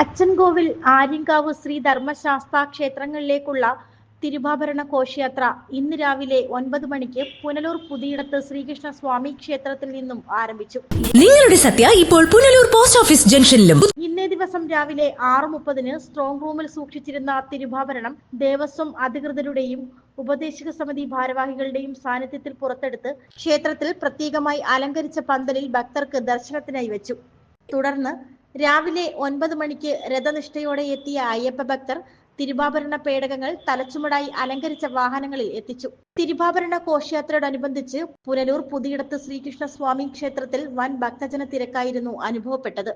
അച്ചൻകോവിൽ ആര്യങ്കാവ് ശ്രീ ധർമ്മശാസ്ത ക്ഷേത്രങ്ങളിലേക്കുള്ള തിരുവാഭരണ ഘോഷയാത്ര ഇന്ന് രാവിലെ ഒൻപത് മണിക്ക് പുനലൂർ പുതിയിടത്ത് ശ്രീകൃഷ്ണ സ്വാമി ക്ഷേത്രത്തിൽ നിന്നും ആരംഭിച്ചു. നിങ്ങളുടെ സത്യ ഇപ്പോൾ പുനലൂർ പോസ്റ്റ് ഓഫീസ് ജംഗ്ഷനിലും. ഇന്നേ ദിവസം രാവിലെ ആറ് മുപ്പതിന് സ്ട്രോങ് റൂമിൽ സൂക്ഷിച്ചിരുന്ന തിരുവാഭരണം ദേവസ്വം അധികൃതരുടെയും ഉപദേശക സമിതി ഭാരവാഹികളുടെയും സാന്നിധ്യത്തിൽ പുറത്തെടുത്ത് ക്ഷേത്രത്തിൽ പ്രത്യേകമായി അലങ്കരിച്ച പന്തലിൽ ഭക്തർക്ക് ദർശനത്തിനായി വെച്ചു. തുടർന്ന് രാവിലെ ഒൻപത് മണിക്ക് രഥനിഷ്ഠയോടെ എത്തിയ അയ്യപ്പ ഭക്തർ തിരുവാഭരണ പേടകങ്ങൾ തലച്ചുമടായി അലങ്കരിച്ച വാഹനങ്ങളിൽ എത്തിച്ചു. തിരുവാഭരണ ഘോഷയാത്രയോടനുബന്ധിച്ച് പുനലൂർ പുതിയിടത്ത് ശ്രീകൃഷ്ണ സ്വാമി ക്ഷേത്രത്തിൽ വൻ ഭക്തജന തിരക്കായിരുന്നു അനുഭവപ്പെട്ടത്.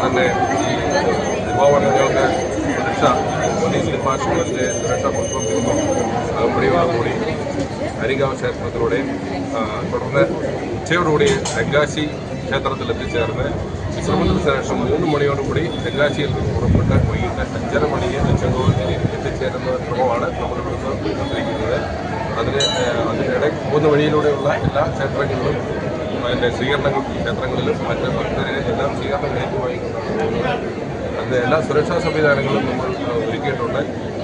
അതോടൊപ്പം തന്നെ ഈ തിരുവാഭരണങ്ങളുടെ സുരക്ഷ പോലീസ് ഡിപ്പാർട്ട്മെന്റിന്റെ സുരക്ഷ പുഷ്പം അകമ്പടിയോടുകൂടി അരിങ്കാവ് ക്ഷേത്രത്തിലൂടെ ആ, തുടർന്ന് ഉച്ചയോടുകൂടി തെങ്കാശി ക്ഷേത്രത്തിൽ എത്തിച്ചേർന്ന് വിശ്രമത്തിന് ശേഷം മൂന്ന് മണിയോടുകൂടി തെങ്കാശിയിൽ നിന്ന് പുറപ്പെട്ട് വൈകിട്ട് അഞ്ചര മണിക്ക് ചെങ്കോവിൽ എത്തിച്ചേരുന്ന ക്രമമാണ് നമ്മൾ ഇവിടുന്ന് പോയിക്കൊണ്ടിരിക്കുന്നത് അതിന് ആ, അതിനിടെ മൂന്ന് വഴിയിലൂടെയുള്ള എല്ലാ ക്ഷേത്രങ്ങളിലും അതിന്റെ സ്വീകരണങ്ങൾ ക്ഷേത്രങ്ങളിലും മറ്റ് ഭക്തരെ എല്ലാം സ്വീകരണം കഴിക്കുമായി അതിന്റെ എല്ലാ സുരക്ഷാ സംവിധാനങ്ങളും നമ്മൾ ഒരുക്കിയിട്ടുണ്ട്.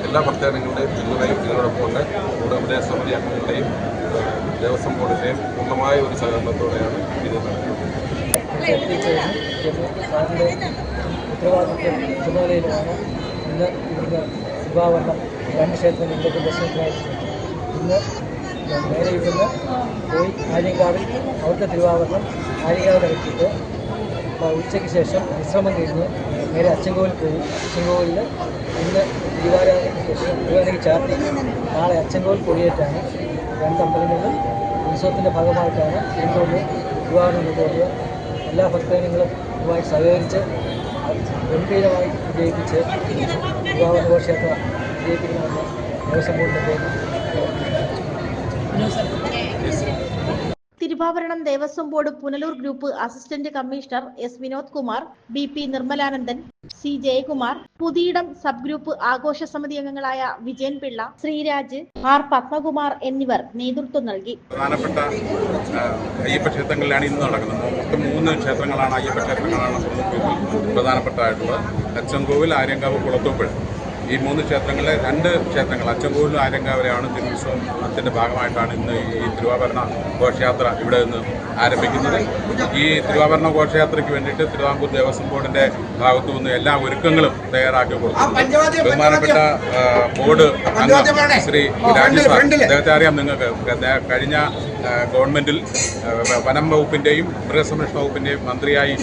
എല്ലാ ഭക്തജനങ്ങളുടെയും പിന്തുണയും ഇതിനോടൊപ്പം ഉണ്ട് നമ്മുടെ ഉപദേശ സമിതി അംഗങ്ങളുടെയും ദേവസ്വം ബോർഡിന്റെയും പൂർണമായ ഒരു സഹകരണത്തോടെയാണ് ഇത് നടക്കുന്നത്. ഇന്ന് ഇവിടുന്ന് ശുഭാവരണം രണ്ട് ക്ഷേത്രങ്ങളിലേക്ക് ദർശനത്തിനായി. ഇന്ന് നേരെ ഇവിടുന്ന് പോയി ആര്യങ്കാവിൽ അവിടുത്തെ തിരുവാഭരണം ആര്യങ്കാവിൽ ഇറക്കിയിട്ട് ഉച്ചയ്ക്ക് ശേഷം വിശ്രമം കഴിഞ്ഞ് നേരെ അച്ചൻകോവിൽ പോയി. അച്ചൻകോവിലിൽ ഇന്ന് തിരുവാരാധനയ്ക്ക് ശേഷം ദീപാരാധനയ്ക്ക് ചാർത്തി നാളെ അച്ചൻകോവിൽ കൊടിയേറ്റാണ്. രണ്ട് അമ്പലങ്ങളിലും ഉത്സവത്തിന്റെ ഭാഗമായിട്ടാണ് എന്തുകൊണ്ട് തിരുവാഭരണം കൊണ്ടുപോകുക എല്ലാ ഭക്തജനങ്ങളും ഇതുമായി സഹകരിച്ച് ഗംഭീരമായി വിജയിപ്പിച്ച് ദീപാവലി ഘോഷയാത്ര വിജയിപ്പിക്കണമെന്ന് ദേവസ്വം ബോർഡിന്റെ പേരിൽ തിരുവാഭരണം Devaswom board Punalur group assistant commissioner S Vinod Kumar B P Nirmalanandan C Jayakumar Puthiyidam sub group ആഘോഷ സമിതി അംഗങ്ങളായ വിജയൻ പിള്ള ശ്രീരാജ് ആർ പത്മകുമാർ എന്നിവർ നേതൃത്വം നൽകി. പ്രധാനപ്പെട്ട അയ്യപ്പ ക്ഷേത്രങ്ങളിലാണ് ഇന്ന് നടക്കുന്നത്. മൊത്തം മൂന്ന് ക്ഷേത്രങ്ങളാണ് അയ്യപ്പ ക്ഷേത്രങ്ങളാണ് പ്രധാനപ്പെട്ടതായിട്ടുള്ളത്. അച്ചൻകോവിൽ ആര്യങ്കാവ് കുളത്തൂപ്പുഴ. ഈ മൂന്ന് ക്ഷേത്രങ്ങളിലെ രണ്ട് ക്ഷേത്രങ്ങൾ അച്ചൻകോവിലും ആര്യങ്കാവിലെയാണ് അതിന്റെ ഭാഗമായിട്ടാണ് ഇന്ന് ഈ തിരുവാഭരണ ഘോഷയാത്ര ഇവിടെ നിന്ന് ആരംഭിക്കുന്നത്. ഈ തിരുവാഭരണ ഘോഷയാത്രയ്ക്ക് വേണ്ടിയിട്ട് തിരുവിതാംകൂർ ദേവസ്വം ബോർഡിന്റെ ഭാഗത്തു നിന്ന് എല്ലാ ഒരുക്കങ്ങളും തയ്യാറാക്കി കൊടുത്തിട്ടുണ്ട് ബഹുമാനപ്പെട്ട ബോർഡ് അംഗം ശ്രീ രാജേഷ് അദ്ദേഹത്തെ അറിയാം നിങ്ങൾക്ക്. കഴിഞ്ഞ ഗവൺമെന്റിൽ ഗവൺമെന്റിൽ വനം വകുപ്പിന്റെയും മൃഗസംരക്ഷണ വകുപ്പിന്റെയും മന്ത്രിയായി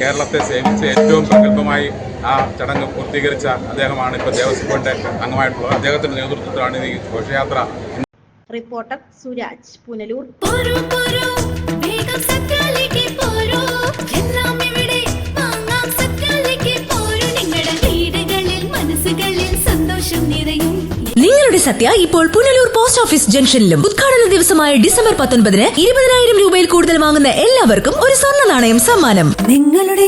കേരളത്തെ സേവിച്ച് ഏറ്റവും പ്രഗത്ഭമായി ആ ചടങ്ങ് പൂർത്തീകരിച്ച അദ്ദേഹമാണ് ഇപ്പോൾ ദേവസ്വം ബോർഡിന്റെ അംഗമായിട്ടുള്ളത്. അദ്ദേഹത്തിന്റെ നേതൃത്വത്തിലാണ് ഈ ഘോഷയാത്ര. റിപ്പോർട്ടർ സുരാജ് പുനലൂർ. നിങ്ങളുടെ സത്യ ഇപ്പോൾ പുനലൂർ പോസ്റ്റ് ഓഫീസ് ജംഗ്ഷനിലും. ഉദ്ഘാടന ദിവസമായ ഡിസംബർ പത്തൊൻപതിന് ഇരുപതിനായിരം രൂപയിൽ കൂടുതൽ വാങ്ങുന്ന എല്ലാവർക്കും ഒരു സ്വർണ നാണയം സമ്മാനം. നിങ്ങളുടെ